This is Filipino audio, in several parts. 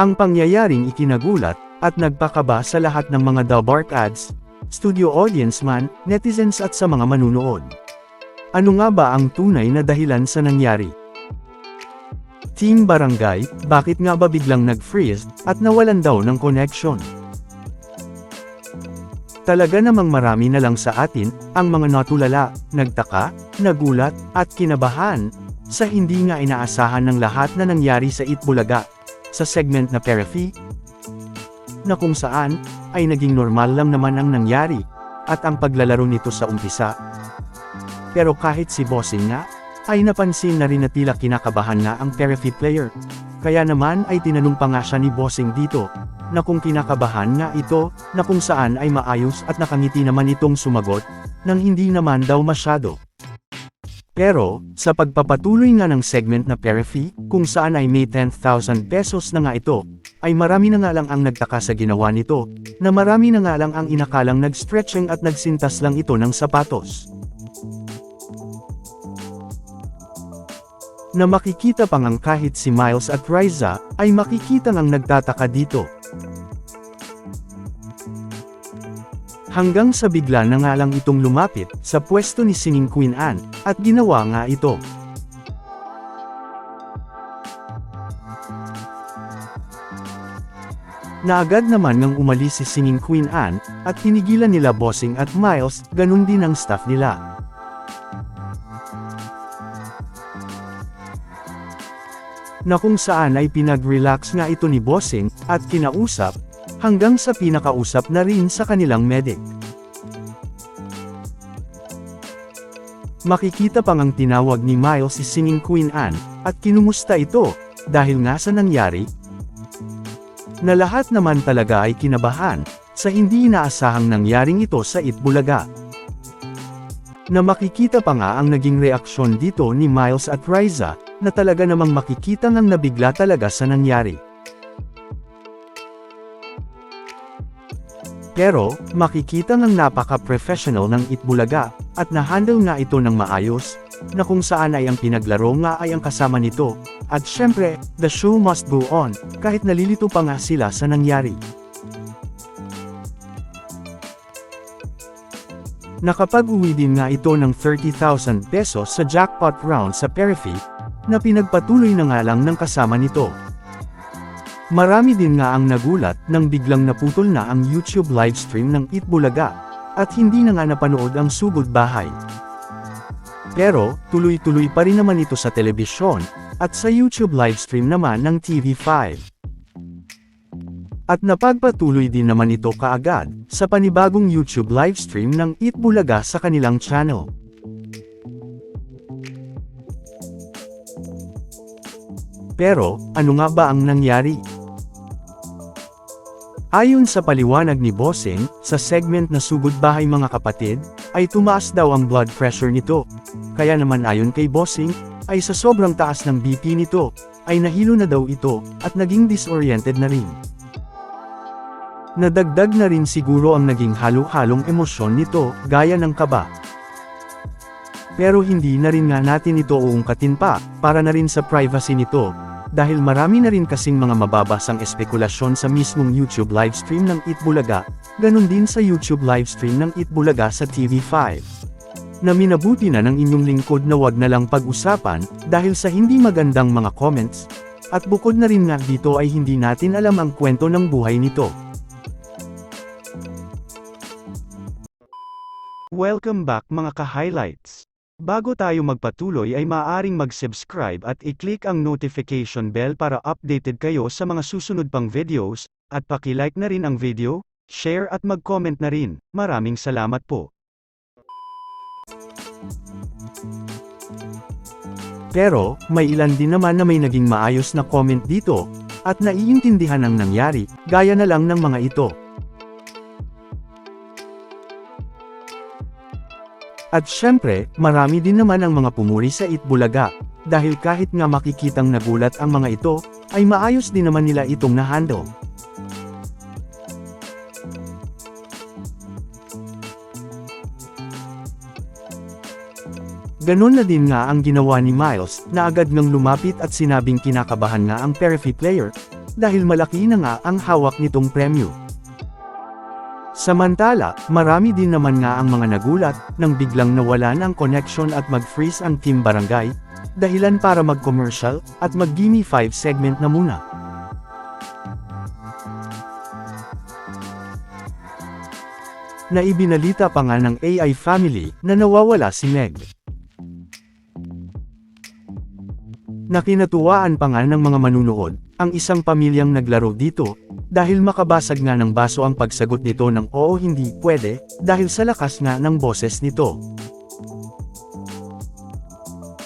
Ang pangyayaring ikinagulat, at nagpakaba sa lahat ng mga The Bark ads, studio audience man, netizens at sa mga manunood. Ano nga ba ang tunay na dahilan sa nangyari? Team Barangay, bakit nga ba biglang nag-freeze, at nawalan daw ng connection? Talaga namang marami na lang sa atin, ang mga natulala, nagtaka, nagulat, at kinabahan, sa hindi nga inaasahan ng lahat na nangyari sa Itbulaga, sa segment na Perifi, na kung saan, ay naging normal lang naman ang nangyari, at ang paglalaro nito sa umpisa. Pero kahit si Bossing nga, ay napansin na rin na tila kinakabahan nga ang Perifi player. Kaya naman ay tinanong pa nga siya ni Bossing dito, na kung kinakabahan nga ito, na kung saan ay maayos at nakangiti naman itong sumagot, nang hindi naman daw masyado. Pero, sa pagpapatuloy nga ng segment na Perifi, kung saan ay may 10,000 pesos na nga ito, ay marami na nga lang ang nagtaka sa ginawa nito, na marami na nga lang ang inakalang nag-stretching at nagsintas lang ito ng sapatos. Na makikita pang ang kahit si Miles at Riza, ay makikita ngang nagtataka dito. Hanggang sa bigla na nga lang itong lumapit, sa pwesto ni Singing Queen Anne, at ginawa nga ito. Naagad naman ngang umalis si Singing Queen Anne, at tinigilan nila Bossing at Miles, ganun din ang staff nila. Na kung saan ay pinag-relax nga ito ni Bossing, at kinausap, hanggang sa pinakausap na rin sa kanilang medic. Makikita pang ang tinawag ni Miles si Singing Queen Anne, at kinumusta ito, dahil nga sa nangyari, na lahat naman talaga ay kinabahan, sa hindi inaasahang nangyaring ito sa Itbulaga. Na makikita pa nga ang naging reaksyon dito ni Miles at Riza, na talaga namang makikita ngang nabigla talaga sa nangyari. Pero, makikita ngang napaka-professional ng Itbulaga, at na-handle nga ito ng maayos, na kung saan ay ang pinaglaro nga ay ang kasama nito, at syempre, the show must go on, kahit nalilito pa nga sila sa nangyari. Nakapag-uwi din nga ito ng 30,000 pesos sa jackpot round sa Perifi, na pinagpatuloy na nga lang ng kasama nito. Marami din nga ang nagulat nang biglang naputol na ang YouTube livestream ng Itbulaga, at hindi na nga napanood ang sugod bahay. Pero, tuloy-tuloy pa rin naman ito sa telebisyon, at sa YouTube livestream naman ng TV5. At napagpatuloy din naman ito kaagad, sa panibagong YouTube livestream ng Itbulaga sa kanilang channel. Pero, ano nga ba ang nangyari? Ayon sa paliwanag ni Bossing, sa segment na Sugod Bahay Mga Kapatid, ay tumaas daw ang blood pressure nito. Kaya naman ayon kay Bossing, ay sa sobrang taas ng BP nito, ay nahilo na daw ito, at naging disoriented na rin. Nadagdag na rin siguro ang naging halo-halong emosyon nito, gaya ng kaba. Pero hindi na rin nga natin ito uungkatin pa, para na rin sa privacy nito, dahil marami na rin kasing mga mababasang espekulasyon sa mismong YouTube livestream ng Itbulaga, ganun din sa YouTube livestream ng Itbulaga sa TV5. Na minabuti na ng inyong lingkod na wag na lang pag-usapan, dahil sa hindi magandang mga comments, at bukod na rin nga dito ay hindi natin alam ang kwento ng buhay nito. Welcome back mga ka-highlights. Bago tayo magpatuloy ay maaaring mag-subscribe at i-click ang notification bell para updated kayo sa mga susunod pang videos, at paki-like na rin ang video, share at mag-comment na rin. Maraming salamat po. Pero, may ilan din naman na may naging maayos na comment dito, at naiintindihan ang nangyari, gaya na lang ng mga ito. At syempre, marami din naman ang mga pumuri sa Itbulaga, dahil kahit nga makikitang nagulat ang mga ito, ay maayos din naman nila itong na-handle. Ganon na din nga ang ginawa ni Miles, na agad ngang lumapit at sinabing kinakabahan nga ang Perifi player, dahil malaki na nga ang hawak nitong premyo. Samantala, marami din naman nga ang mga nagulat nang biglang nawalan ang connection at mag-freeze ang Team Barangay, dahilan para mag-commercial at mag-Gimme 5 segment na muna. Na ibinalita pa nga ng AI family na nawawala si Meg. Nakinatuwaan pa nga ng mga manunood, ang isang pamilyang naglaro dito, dahil makabasag nga ng baso ang pagsagot nito ng oo hindi pwede, dahil sa lakas nga ng boses nito.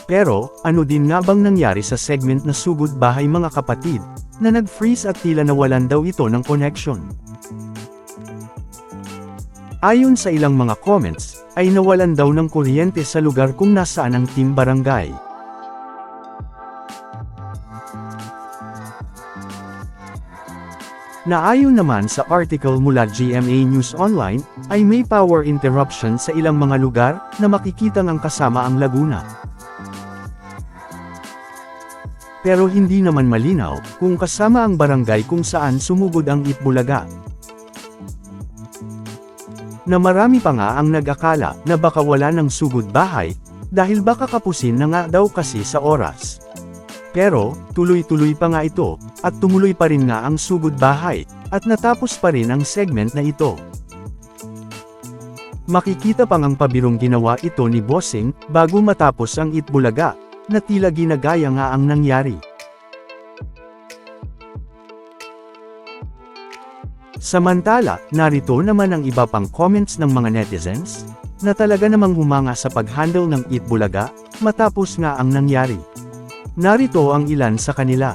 Pero, ano din nga bang nangyari sa segment na sugod bahay mga kapatid, na nag-freeze at tila nawalan daw ito ng connection? Ayon sa ilang mga comments, ay nawalan daw ng kuryente sa lugar kung nasaan ang team barangay. Naayon naman sa article mula GMA News Online, ay may power interruption sa ilang mga lugar na makikita ng kasama ang Laguna. Pero hindi naman malinaw kung kasama ang barangay kung saan sumugod ang Itbulaga. Na marami pa nga ang nag-akala na baka wala ng sugod bahay, dahil baka kapusin na nga daw kasi sa oras. Pero, tuloy-tuloy pa nga ito, at tumuloy pa rin nga ang sugod bahay, at natapos pa rin ang segment na ito. Makikita pang ang pabirong ginawa ito ni Bossing, bago matapos ang Itbulaga, na tila ginagaya nga ang nangyari. Samantala, narito naman ang iba pang comments ng mga netizens, na talaga namang humanga sa pag-handle ng Itbulaga, matapos nga ang nangyari. Narito ang ilan sa kanila.